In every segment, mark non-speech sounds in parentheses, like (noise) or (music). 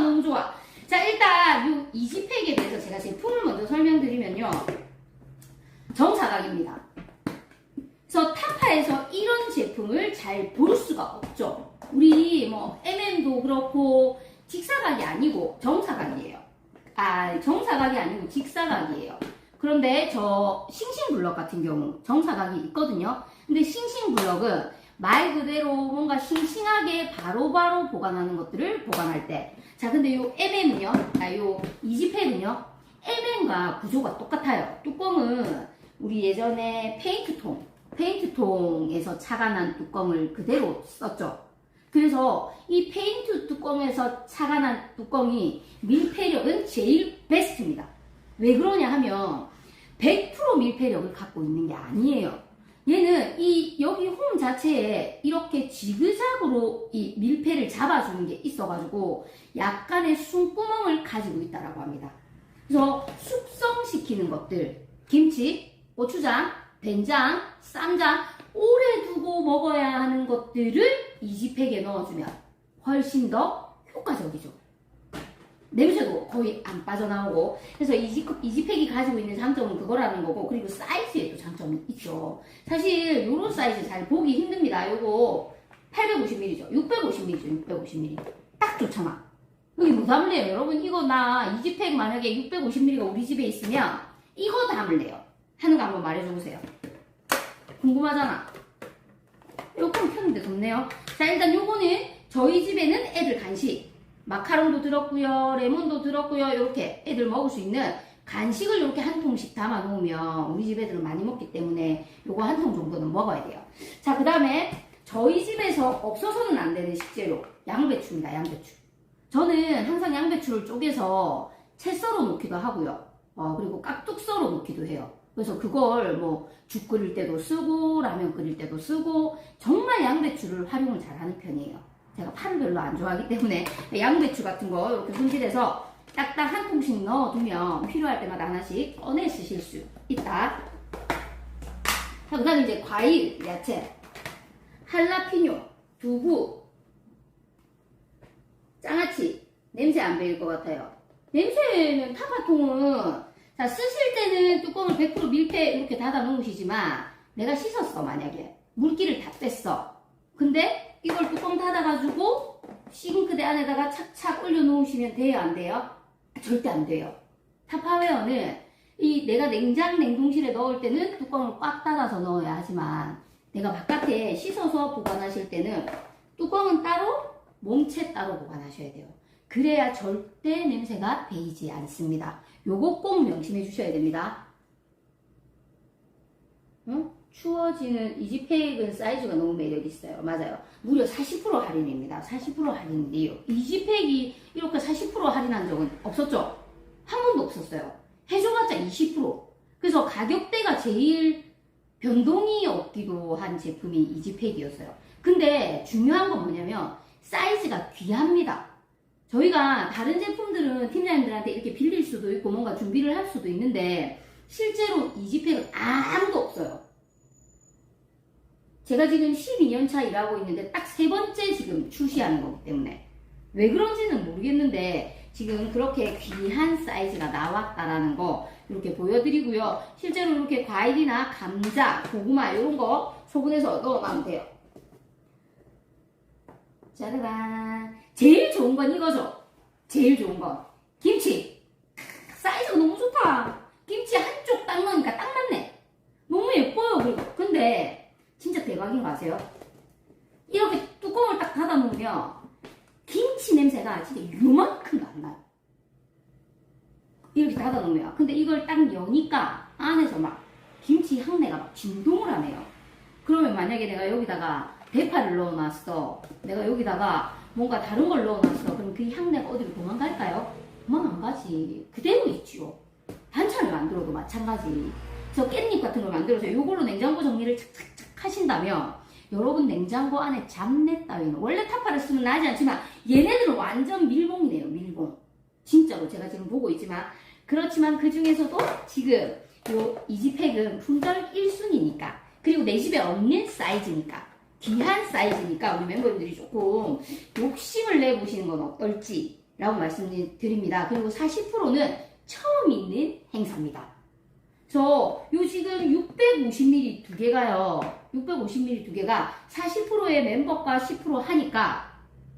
좋아 너무 좋아. 자 일단 요 이지팩에 대해서 제가 제품을 먼저 설명드리면요. 정사각입니다. 그래서 타파에서 이런 제품을 잘 볼 수가 없죠. 우리 뭐 MM도 그렇고 직사각이 아니고 정사각이에요. 아 정사각이 아니고 직사각이에요. 그런데 저 싱싱블럭 같은 경우 정사각이 있거든요. 근데 싱싱블럭은 말 그대로 뭔가 싱싱하게 바로바로 보관하는 것들을 보관할 때. 자, 근데 요 MM은요, 아, 요 이지팩은요, MM과 구조가 똑같아요. 뚜껑은 우리 예전에 페인트통, 페인트통에서 차가 난 뚜껑을 그대로 썼죠. 그래서 이 페인트 뚜껑에서 차가 난 뚜껑이 밀폐력은 제일 베스트입니다. 왜 그러냐 하면 100% 밀폐력을 갖고 있는 게 아니에요. 얘는 이 여기 홈 자체에 이렇게 지그작으로 이 밀폐를 잡아주는 게 있어가지고 약간의 숨구멍을 가지고 있다라고 합니다. 그래서 숙성시키는 것들 김치, 고추장, 된장, 쌈장 오래 두고 먹어야 하는 것들을 이지팩에 넣어주면 훨씬 더 효과적이죠. 냄새도 거의 안 빠져나오고. 그래서 이지, 이지팩이 가지고 있는 장점은 그거라는 거고 그리고 사이즈에도 장점이 있죠. 사실 요런 사이즈 잘 보기 힘듭니다. 요거 850ml죠. 650ml죠. 650ml 딱 좋잖아. 여기 뭐 담을래요? 여러분 이거 나 이지팩 만약에 650ml가 우리 집에 있으면 이거 담을래요. 하는 거 한번 말해줘 보세요. 궁금하잖아. 요건 켰는데 덥네요. 자 일단 요거는 저희 집에는 애들 간식 마카롱도 들었고요, 레몬도 들었고요. 이렇게 애들 먹을 수 있는 간식을 이렇게 한 통씩 담아 놓으면 우리 집 애들은 많이 먹기 때문에 요거 한 통 정도는 먹어야 돼요. 자, 그 다음에 저희 집에서 없어서는 안 되는 식재료 양배추입니다. 양배추. 저는 항상 양배추를 쪼개서 채 썰어 놓기도 하고요. 어, 그리고 깍둑 썰어 놓기도 해요. 그래서 그걸 뭐 죽 끓일 때도 쓰고 라면 끓일 때도 쓰고 정말 양배추를 활용을 잘 하는 편이에요. 제가 파를 별로 안 좋아하기 때문에 (laughs) 양배추 같은 거 이렇게 손질해서 딱딱 한 통씩 넣어두면 필요할 때마다 하나씩 꺼내 쓰실 수 있다. 자, 그 다음에 이제 과일, 야채, 할라피뇨, 두부, 장아찌, 냄새 안 배일 것 같아요. 냄새는 타파통은 자 쓰실 때는 뚜껑을 100% 밀폐 이렇게 닫아 놓으시지만 내가 씻었어 만약에 물기를 다 뺐어. 근데 이걸 뚜껑 닫아가지고 싱크대 안에다가 착착 올려놓으시면 돼요, 안 돼요? 절대 안 돼요. 타파웨어는 이 내가 냉장 냉동실에 넣을 때는 뚜껑을 꽉 닫아서 넣어야 하지만 내가 바깥에 씻어서 보관하실 때는 뚜껑은 따로 몸체 따로 보관하셔야 돼요. 그래야 절대 냄새가 배이지 않습니다. 요거 꼭 명심해 주셔야 됩니다. 응? 추워지는 이지팩은 사이즈가 너무 매력 있어요. 맞아요. 무려 40% 할인입니다. 40% 할인인데요. 이지팩이 이렇게 40% 할인한 적은 없었죠? 한 번도 없었어요. 해줘봤자 20%. 그래서 가격대가 제일 변동이 없기도 한 제품이 이지팩이었어요. 근데 중요한 건 뭐냐면 사이즈가 귀합니다. 저희가 다른 제품들은 팀장님들한테 이렇게 빌릴 수도 있고 뭔가 준비를 할 수도 있는데 실제로 이지팩은 아무도 없어요. 제가 지금 12년 차 일하고 있는데 딱 세 번째 지금 출시하는 거기 때문에 왜 그런지는 모르겠는데 지금 그렇게 귀한 사이즈가 나왔다라는 거 이렇게 보여드리고요. 실제로 이렇게 과일이나 감자, 고구마 이런 거 소분해서 넣어놔면 돼요. 짜라란. 제일 좋은 건 이거죠. 제일 좋은 건 김치. 사이즈가 너무 좋다. 김치 한쪽 딱 넣으니까 딱 맞네. 너무 예뻐요. 근데 진짜 대박인 거 아세요? 이렇게 뚜껑을 딱 닫아 놓으면 김치 냄새가 진짜 요만큼도 안 나요. 이렇게 닫아 놓으면. 근데 이걸 딱 여니까 안에서 막 김치 향내가 막 진동을 하네요. 그러면 만약에 내가 여기다가 대파를 넣어놨어. 내가 여기다가 뭔가 다른 걸 넣어놨어. 그럼 그 향내가 어디로 도망갈까요? 도망 안 가지. 그대로 있죠. 반찬을 만들어도 마찬가지. 저 깻잎 같은 걸 만들어서 이걸로 냉장고 정리를 착착착 하신다면 여러분 냉장고 안에 잡내 따위는 원래 타파를 쓰면 나지 않지만 얘네들은 완전 밀봉이네요. 밀봉. 진짜로 제가 지금 보고 있지만 그렇지만 그 중에서도 지금 요 이지팩은 품절 1순위니까 그리고 내 집에 없는 사이즈니까 귀한 사이즈니까 우리 멤버들이 조금 욕심을 내보시는 건 어떨지 라고 말씀드립니다. 그리고 40%는 처음 있는 행사입니다. 그래서 요 지금 650ml 두 개가요. 650ml 두 개가 40%의 멤버가 10% 하니까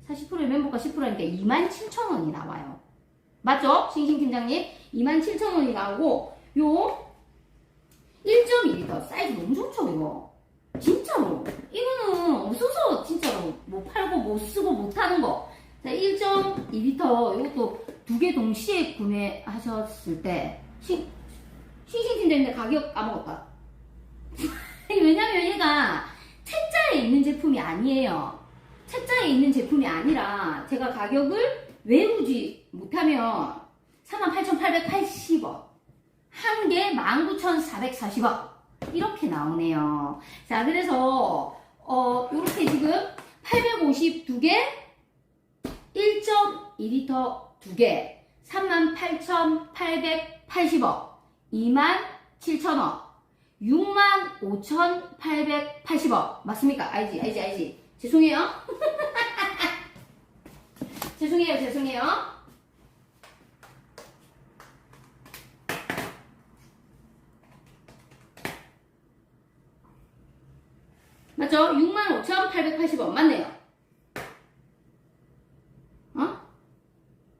40%의 멤버가 10% 하니까 27,000원이 나와요. 맞죠? 싱싱 팀장님? 27,000원이 나오고 요 1.2리터 사이즈 너무 좋죠 이거 진짜로 이거는 없어서 진짜로 못 팔고 못 쓰고 못 하는 거 자, 1.2리터 이것도 두 개 동시에 구매하셨을 때 싱, 싱싱팀장인데 가격 까먹었다. (laughs) 왜냐면 얘가 책자에 있는 제품이 아니에요. 책자에 있는 제품이 아니라 제가 가격을 외우지 못하면 38,880원. 한 개 19,440원. 이렇게 나오네요. 자 그래서 어 이렇게 지금 852개 1.2리터 2개 38,880원 27,000원 65,880원 맞습니까? 알지 알지 알지 죄송해요 (laughs) 죄송해요 죄송해요 맞죠? 65,880원 맞네요. 어?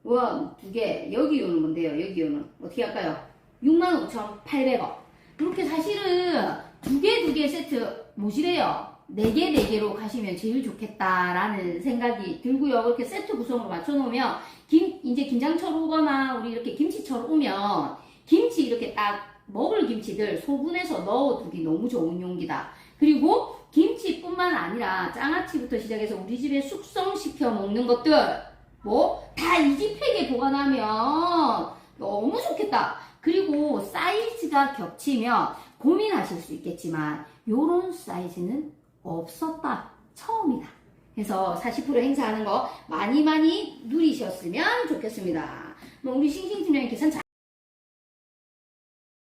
원, 두 개. 여기 오는 건데요. 여기 오는. 어떻게 할까요? 65,800원. 이렇게 사실은 두 개, 두 개 세트 모시래요. 네 개, 네 개로 가시면 제일 좋겠다라는 생각이 들고요. 그렇게 세트 구성으로 맞춰놓으면, 김, 이제 김장철 오거나 우리 이렇게 김치철 오면, 김치 이렇게 딱 먹을 김치들 소분해서 넣어두기 너무 좋은 용기다. 그리고 김치뿐만 아니라 장아찌부터 시작해서 우리 집에 숙성시켜 먹는 것들 뭐 다 이 지팩에 보관하면 너무 좋겠다. 그리고 사이즈가 겹치면 고민하실 수 있겠지만 요런 사이즈는 없었다. 처음이다. 그래서 40% 행사하는 거 많이 많이 누리셨으면 좋겠습니다. 뭐 우리 싱싱팀장님 계산 잘